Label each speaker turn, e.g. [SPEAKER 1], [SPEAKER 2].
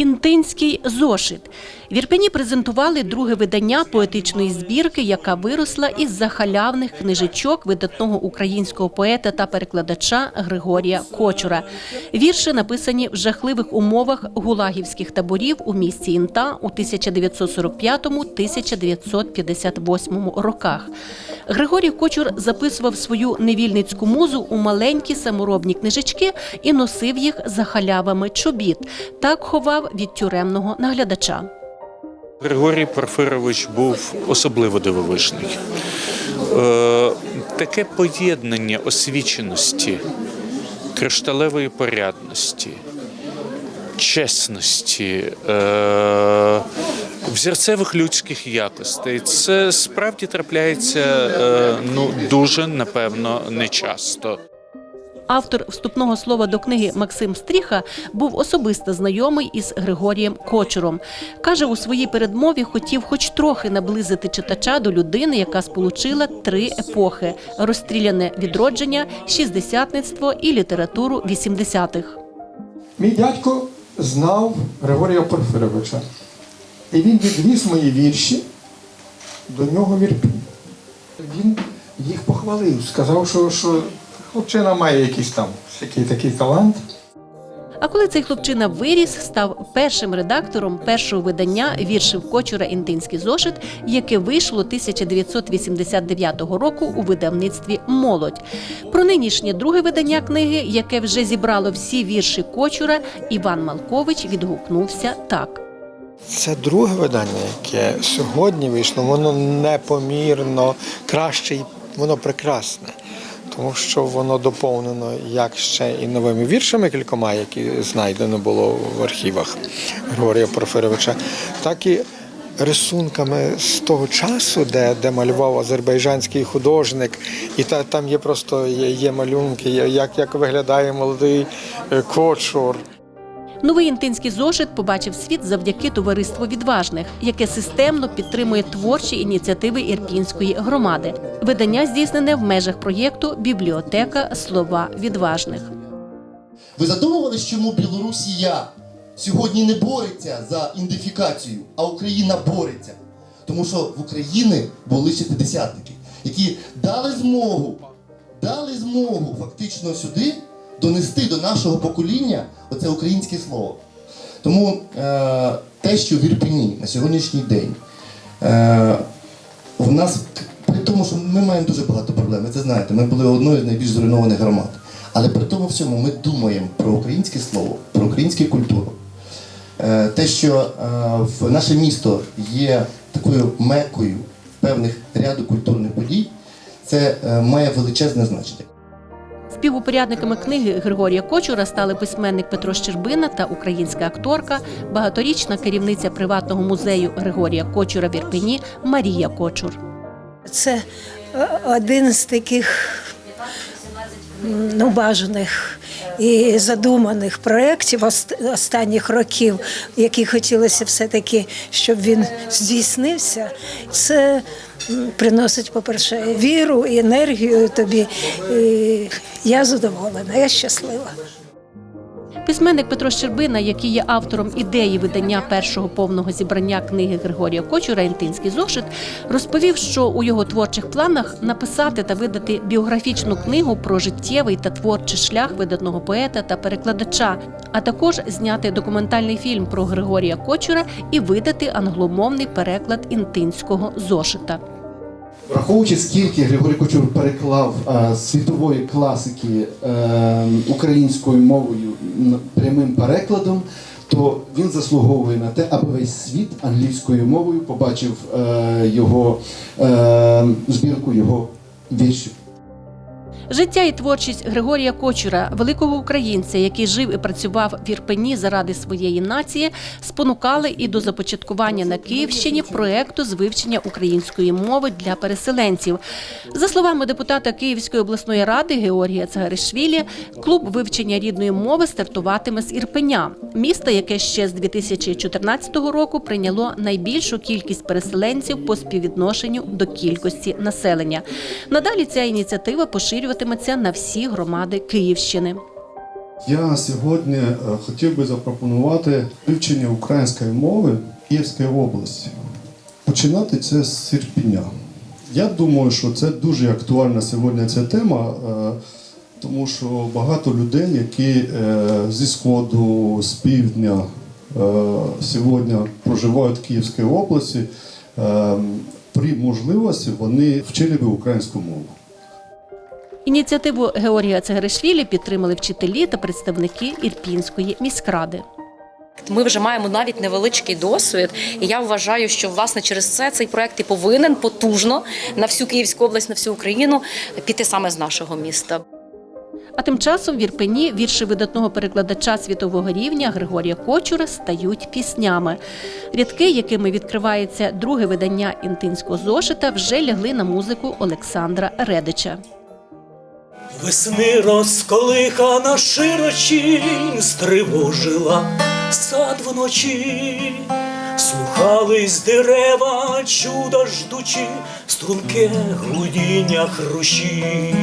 [SPEAKER 1] Інтинський зошит. В Ірпені презентували друге видання поетичної збірки, яка виросла із захалявних книжечок видатного українського поета та перекладача Григорія Кочура. Вірші написані в жахливих умовах гулагівських таборів у місті Інта у 1945-1958 роках. Григорій Кочур записував свою невільницьку музу у маленькі саморобні книжечки і носив їх за халявами чобіт. Так ховав від тюремного наглядача.
[SPEAKER 2] Григорій Порфирович був особливо дивовижний. Е, таке поєднання освіченості, кришталевої порядності, чесності, е, взірцевих людських якостей. Це справді трапляється е, ну, дуже, напевно, нечасто.
[SPEAKER 1] Автор вступного слова до книги Максим Стріха був особисто знайомий із Григорієм Кочуром. Каже, у своїй передмові хотів хоч трохи наблизити читача до людини, яка сполучила три епохи: розстріляне відродження, шістдесятництво і літературу 80-х.
[SPEAKER 3] Мій дядько знав Григорія Порфировича. І він відвіз мої вірші до нього в Ірпінь. Він їх похвалив, сказав, що, що хлопчина має якийсь там який такий талант.
[SPEAKER 1] А коли цей хлопчина виріс, став першим редактором першого видання віршів Кочура Інтинський зошит, яке вийшло 1989 року у видавництві Молодь. Про нинішнє друге видання книги, яке вже зібрало всі вірші Кочура, Іван Малкович відгукнувся так.
[SPEAKER 3] Це друге видання, яке сьогодні вийшло, воно непомірно краще і воно прекрасне. Тому що воно доповнено як ще і новими віршами кількома, які знайдено було в архівах Григорія Порфировича, так і рисунками з того часу, де, де малював азербайджанський художник, і та, там є просто є, є малюнки, як, як виглядає молодий е, кочур.
[SPEAKER 1] Новий інтинський зошит побачив світ завдяки товариству відважних, яке системно підтримує творчі ініціативи ірпінської громади. Видання здійснене в межах проєкту Бібліотека Слова відважних.
[SPEAKER 4] Ви задумувались, чому Білорусія сьогодні не бореться за ідентифікацію, а Україна бореться? Тому що в Україні були шестидесятники, які дали змогу, дали змогу фактично сюди донести до нашого покоління оце українське слово. Тому е, те, що в Ірпені на сьогоднішній день е, в нас, при тому, що ми маємо дуже багато проблем, ви це знаєте, ми були одною з найбільш зруйнованих громад. Але при тому всьому ми думаємо про українське слово, про українську культуру. Е, Те, що е, наше місто є такою мекою певних ряду культурних подій, це е, має величезне значення.
[SPEAKER 1] Співупорядниками книги Григорія Кочура стали письменник Петро Щербина та українська акторка, багаторічна керівниця приватного музею Григорія Кочура в Ірпені Марія Кочур.
[SPEAKER 5] Це е, один з таких ну, бажаних і задуманих проєктів останніх років, які хотілося все-таки, щоб він здійснився. Це приносить, по-перше, віру і енергію тобі. І я задоволена, я щаслива.
[SPEAKER 1] Письменник Петро Щербина, який є автором ідеї видання першого повного зібрання книги Григорія Кочура Інтинський зошит, розповів, що у його творчих планах написати та видати біографічну книгу про життєвий та творчий шлях видатного поета та перекладача, а також зняти документальний фільм про Григорія Кочура і видати англомовний переклад інтинського зошита.
[SPEAKER 6] Враховуючи, скільки Григорій Кочур переклав а, світової класики а, українською мовою прямим перекладом, то він заслуговує на те, аби весь світ англійською мовою побачив а, його а, збірку його віршів.
[SPEAKER 1] Життя і творчість Григорія Кочура, великого українця, який жив і працював в Ірпені заради своєї нації, спонукали і до започаткування на Київщині проекту з вивчення української мови для переселенців. За словами депутата Київської обласної ради Георгія Цагаришвілі, клуб вивчення рідної мови стартуватиме з Ірпеня, міста, яке ще з 2014 року прийняло найбільшу кількість переселенців по співвідношенню до кількості населення. Надалі ця ініціатива поширюватиметься на всі громади Київщини.
[SPEAKER 7] Я сьогодні е, хотів би запропонувати вивчення української мови Київської області. Починати це з Ірпіня. Я думаю, що це дуже актуальна сьогодні ця тема, е, тому що багато людей, які е, зі сходу, з півдня сьогодні проживають в Київській області, при можливості вони вчили би українську мову.
[SPEAKER 1] Ініціативу Георгія Цегаришвілі підтримали вчителі та представники Ірпінської міськради.
[SPEAKER 8] Ми вже маємо навіть невеличкий досвід, і я вважаю, що власне через це цей проект і повинен потужно на всю Київську область, на всю Україну піти саме з нашого міста.
[SPEAKER 1] А тим часом в Ірпені вірші видатного перекладача світового рівня Григорія Кочура стають піснями. Рядки, якими відкривається друге видання інтинського зошита, вже лягли на музику Олександра Редича.
[SPEAKER 2] Весни розколихана широчінь стривожила сад вночі, слухались дерева, чуда ждучи, струнке гудіння хрущі.